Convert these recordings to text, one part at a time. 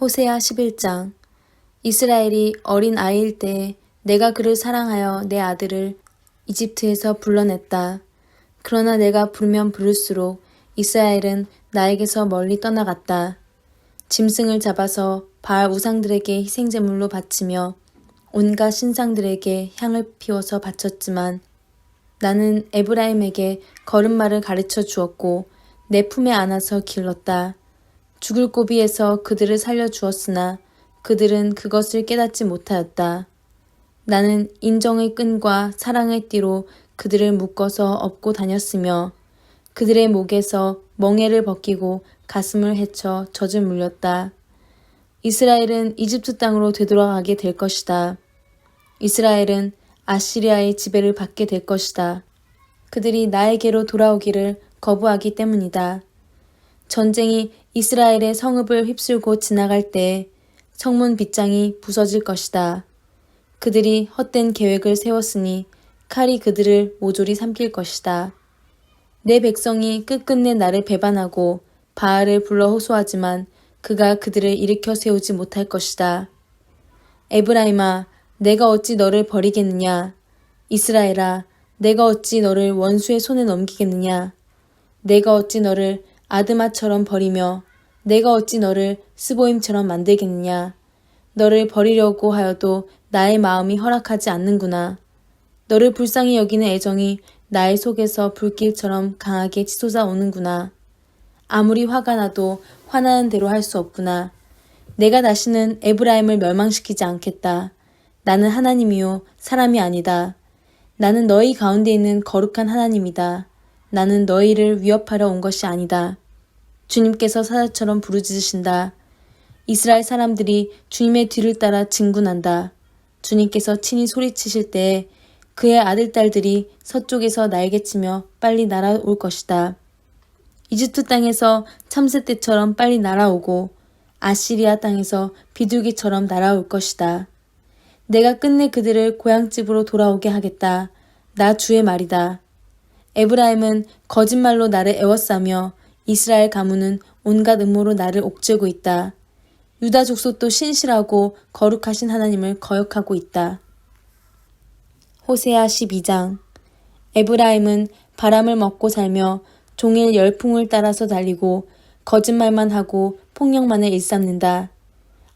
호세아 11장 이스라엘이 어린 아이일 때 내가 그를 사랑하여 내 아들을 이집트에서 불러냈다. 그러나 내가 부르면 부를수록 이스라엘은 나에게서 멀리 떠나갔다. 짐승을 잡아서 바알 우상들에게 희생제물로 바치며 온갖 신상들에게 향을 피워서 바쳤지만 나는 에브라임에게 걸음마를 가르쳐 주었고 내 품에 안아서 길렀다. 죽을 고비에서 그들을 살려 주었으나 그들은 그것을 깨닫지 못하였다. 나는 인정의 끈과 사랑의 띠로 그들을 묶어서 업고 다녔으며 그들의 목에서 멍에를 벗기고 가슴을 헤쳐 젖을 물렸다. 이스라엘은 이집트 땅으로 되돌아가게 될 것이다. 이스라엘은 아시리아의 지배를 받게 될 것이다. 그들이 나에게로 돌아오기를 거부하기 때문이다. 전쟁이 이스라엘의 성읍을 휩쓸고 지나갈 때 성문 빗장이 부서질 것이다. 그들이 헛된 계획을 세웠으니 칼이 그들을 모조리 삼킬 것이다. 내 백성이 끝끝내 나를 배반하고 바알을 불러 호소하지만 그가 그들을 일으켜 세우지 못할 것이다. 에브라임아, 내가 어찌 너를 버리겠느냐? 이스라엘아, 내가 어찌 너를 원수의 손에 넘기겠느냐? 내가 어찌 너를 아드마처럼 버리며 내가 어찌 너를 스보임처럼 만들겠느냐? 너를 버리려고 하여도 나의 마음이 허락하지 않는구나. 너를 불쌍히 여기는 애정이 나의 속에서 불길처럼 강하게 치솟아 오는구나. 아무리 화가 나도 화나는 대로 할 수 없구나. 내가 다시는 에브라임을 멸망시키지 않겠다. 나는 하나님이요 사람이 아니다. 나는 너희 가운데 있는 거룩한 하나님이다. 나는 너희를 위협하러 온 것이 아니다. 주님께서 사자처럼 부르짖으신다. 이스라엘 사람들이 주님의 뒤를 따라 진군한다. 주님께서 친히 소리치실 때 그의 아들, 딸들이 서쪽에서 날개치며 빨리 날아올 것이다. 이집트 땅에서 참새 때처럼 빨리 날아오고 아시리아 땅에서 비둘기처럼 날아올 것이다. 내가 끝내 그들을 고향집으로 돌아오게 하겠다. 나 주의 말이다. 에브라임은 거짓말로 나를 애워싸며 이스라엘 가문은 온갖 음모로 나를 옥죄고 있다. 유다 족속도 신실하고 거룩하신 하나님을 거역하고 있다. 호세아 12장 에브라임은 바람을 먹고 살며 종일 열풍을 따라서 달리고 거짓말만 하고 폭력만을 일삼는다.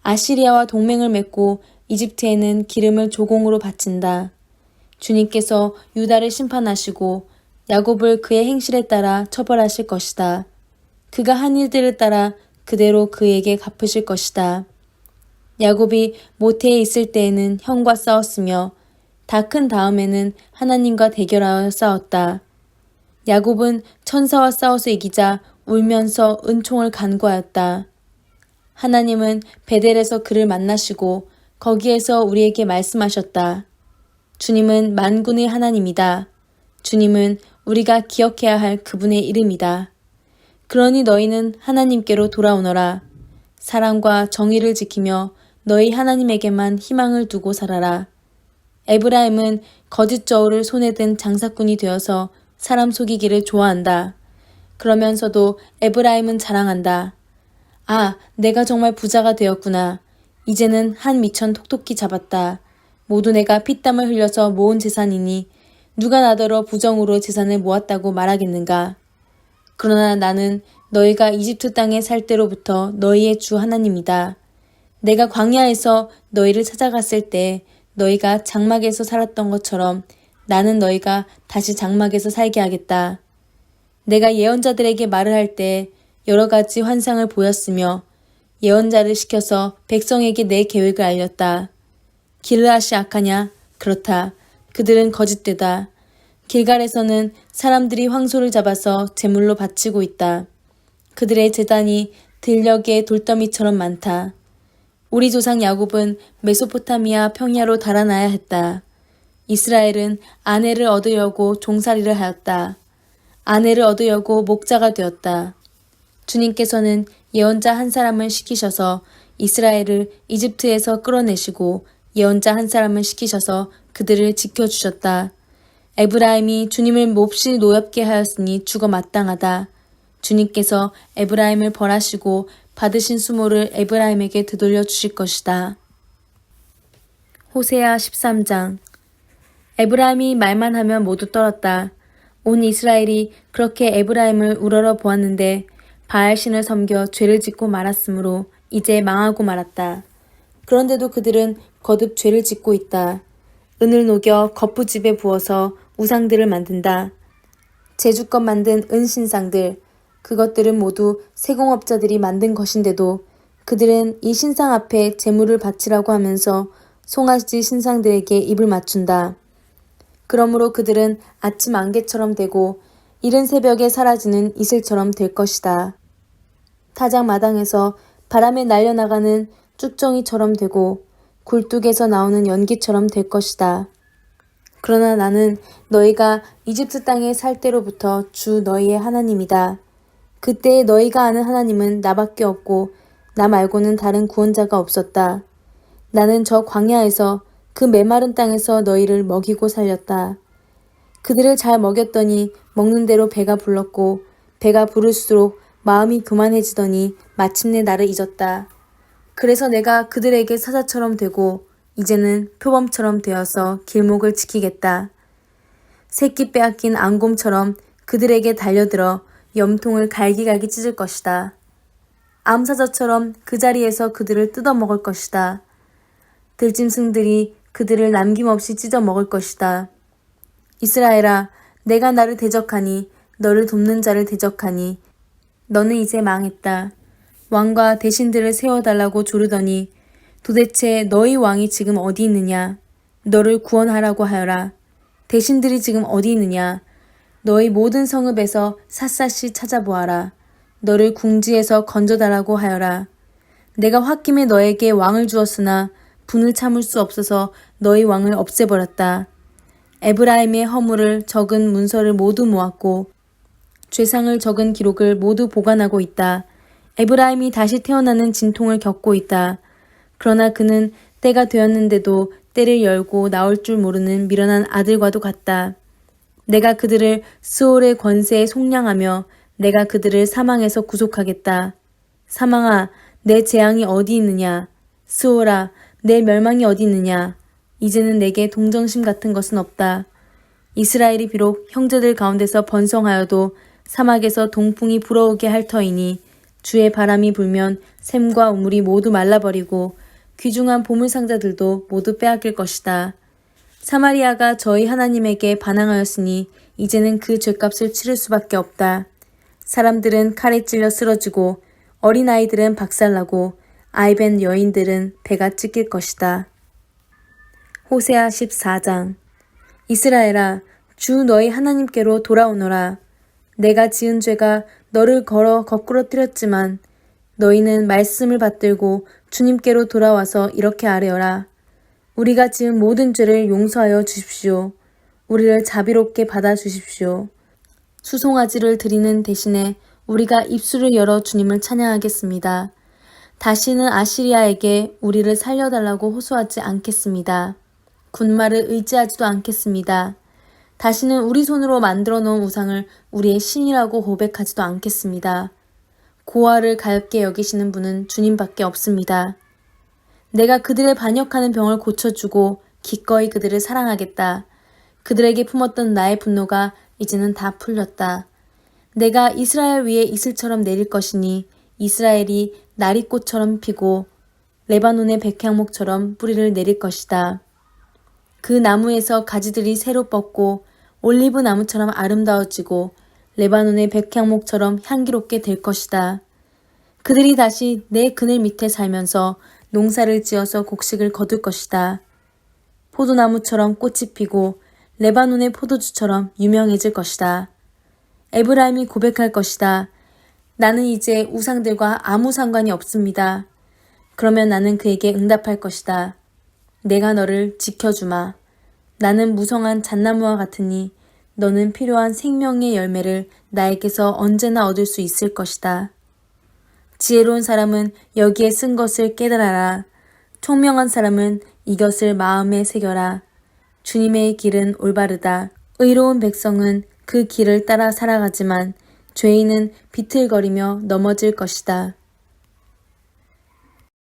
아시리아와 동맹을 맺고 이집트에는 기름을 조공으로 바친다. 주님께서 유다를 심판하시고 야곱을 그의 행실에 따라 처벌하실 것이다. 그가 한 일들을 따라 그대로 그에게 갚으실 것이다. 야곱이 모태에 있을 때에는 형과 싸웠으며 다 큰 다음에는 하나님과 대결하여 싸웠다. 야곱은 천사와 싸워서 이기자 울면서 은총을 간구하였다. 하나님은 베델에서 그를 만나시고 거기에서 우리에게 말씀하셨다. 주님은 만군의 하나님이다. 주님은 우리가 기억해야 할 그분의 이름이다. 그러니 너희는 하나님께로 돌아오너라. 사랑과 정의를 지키며 너희 하나님에게만 희망을 두고 살아라. 에브라임은 거짓 저울을 손에 든 장사꾼이 되어서 사람 속이기를 좋아한다. 그러면서도 에브라임은 자랑한다. 아, 내가 정말 부자가 되었구나. 이제는 한 미천 톡톡히 잡았다. 모두 내가 피땀을 흘려서 모은 재산이니 누가 나더러 부정으로 재산을 모았다고 말하겠는가. 그러나 나는 너희가 이집트 땅에 살 때로부터 너희의 주 하나님이다. 내가 광야에서 너희를 찾아갔을 때 너희가 장막에서 살았던 것처럼 나는 너희가 다시 장막에서 살게 하겠다. 내가 예언자들에게 말을 할 때 여러 가지 환상을 보였으며 예언자를 시켜서 백성에게 내 계획을 알렸다. 길르앗이 악하냐? 그렇다. 그들은 거짓되다. 길갈에서는 사람들이 황소를 잡아서 제물로 바치고 있다. 그들의 재단이 들녘의 돌더미처럼 많다. 우리 조상 야곱은 메소포타미아 평야로 달아나야 했다. 이스라엘은 아내를 얻으려고 종살이를 하였다. 아내를 얻으려고 목자가 되었다. 주님께서는 예언자 한 사람을 시키셔서 이스라엘을 이집트에서 끌어내시고 예언자 한 사람을 시키셔서 그들을 지켜주셨다. 에브라임이 주님을 몹시 노엽게 하였으니 죽어 마땅하다. 주님께서 에브라임을 벌하시고 받으신 수모를 에브라임에게 되돌려 주실 것이다. 호세아 13장 에브라임이 말만 하면 모두 떨었다. 온 이스라엘이 그렇게 에브라임을 우러러 보았는데 바알신을 섬겨 죄를 짓고 말았으므로 이제 망하고 말았다. 그런데도 그들은 거듭 죄를 짓고 있다. 은을 녹여 거푸집에 부어서 우상들을 만든다. 제주껏 만든 은신상들, 그것들은 모두 세공업자들이 만든 것인데도 그들은 이 신상 앞에 재물을 바치라고 하면서 송아지 신상들에게 입을 맞춘다. 그러므로 그들은 아침 안개처럼 되고 이른 새벽에 사라지는 이슬처럼 될 것이다. 타작 마당에서 바람에 날려나가는 쭉정이처럼 되고 굴뚝에서 나오는 연기처럼 될 것이다. 그러나 나는 너희가 이집트 땅에 살 때로부터 주 너희의 하나님이다. 그때 너희가 아는 하나님은 나밖에 없고 나 말고는 다른 구원자가 없었다. 나는 저 광야에서 그 메마른 땅에서 너희를 먹이고 살렸다. 그들을 잘 먹였더니 먹는 대로 배가 불렀고 배가 부를수록 마음이 교만해지더니 마침내 나를 잊었다. 그래서 내가 그들에게 사자처럼 되고 이제는 표범처럼 되어서 길목을 지키겠다. 새끼 빼앗긴 앙곰처럼 그들에게 달려들어 염통을 갈기갈기 찢을 것이다. 암사자처럼 그 자리에서 그들을 뜯어먹을 것이다. 들짐승들이 그들을 남김없이 찢어 먹을 것이다. 이스라엘아, 내가 나를 대적하니 너를 돕는 자를 대적하니 너는 이제 망했다. 왕과 대신들을 세워달라고 조르더니 도대체 너희 왕이 지금 어디 있느냐? 너를 구원하라고 하여라. 대신들이 지금 어디 있느냐? 너희 모든 성읍에서 샅샅이 찾아보아라. 너를 궁지에서 건져달라고 하여라. 내가 홧김에 너에게 왕을 주었으나 분을 참을 수 없어서 너희 왕을 없애버렸다. 에브라임의 허물을 적은 문서를 모두 모았고 죄상을 적은 기록을 모두 보관하고 있다. 에브라임이 다시 태어나는 진통을 겪고 있다. 그러나 그는 때가 되었는데도 때를 열고 나올 줄 모르는 미련한 아들과도 같다. 내가 그들을 스올의 권세에 속량하며 내가 그들을 사망에서 구속하겠다. 사망아, 내 재앙이 어디 있느냐? 스올아, 내 멸망이 어디 있느냐? 이제는 내게 동정심 같은 것은 없다. 이스라엘이 비록 형제들 가운데서 번성하여도 사막에서 동풍이 불어오게 할 터이니 주의 바람이 불면 샘과 우물이 모두 말라버리고 귀중한 보물상자들도 모두 빼앗길 것이다. 사마리아가 저희 하나님에게 반항하였으니 이제는 그 죄값을 치를 수밖에 없다. 사람들은 칼에 찔려 쓰러지고 어린아이들은 박살나고 아이벤 여인들은 배가 찢길 것이다. 호세아 14장 이스라엘아 주 너희 하나님께로 돌아오너라 내가 지은 죄가 너를 걸어 거꾸로 뜨렸지만 너희는 말씀을 받들고 주님께로 돌아와서 이렇게 아뢰어라 우리가 지은 모든 죄를 용서하여 주십시오 우리를 자비롭게 받아 주십시오 수송아지를 드리는 대신에 우리가 입술을 열어 주님을 찬양하겠습니다. 다시는 아시리아에게 우리를 살려달라고 호소하지 않겠습니다. 군말을 의지하지도 않겠습니다. 다시는 우리 손으로 만들어 놓은 우상을 우리의 신이라고 고백하지도 않겠습니다. 고아를 가엽게 여기시는 분은 주님밖에 없습니다. 내가 그들의 반역하는 병을 고쳐주고 기꺼이 그들을 사랑하겠다. 그들에게 품었던 나의 분노가 이제는 다 풀렸다. 내가 이스라엘 위에 이슬처럼 내릴 것이니 이스라엘이 나리꽃처럼 피고 레바논의 백향목처럼 뿌리를 내릴 것이다. 그 나무에서 가지들이 새로 뻗고 올리브 나무처럼 아름다워지고 레바논의 백향목처럼 향기롭게 될 것이다. 그들이 다시 내 그늘 밑에 살면서 농사를 지어서 곡식을 거둘 것이다. 포도나무처럼 꽃이 피고 레바논의 포도주처럼 유명해질 것이다. 에브라임이 고백할 것이다. 나는 이제 우상들과 아무 상관이 없습니다. 그러면 나는 그에게 응답할 것이다. 내가 너를 지켜주마. 나는 무성한 잣나무와 같으니 너는 필요한 생명의 열매를 나에게서 언제나 얻을 수 있을 것이다. 지혜로운 사람은 여기에 쓴 것을 깨달아라. 총명한 사람은 이것을 마음에 새겨라. 주님의 길은 올바르다. 의로운 백성은 그 길을 따라 살아가지만 죄인은 비틀거리며 넘어질 것이다.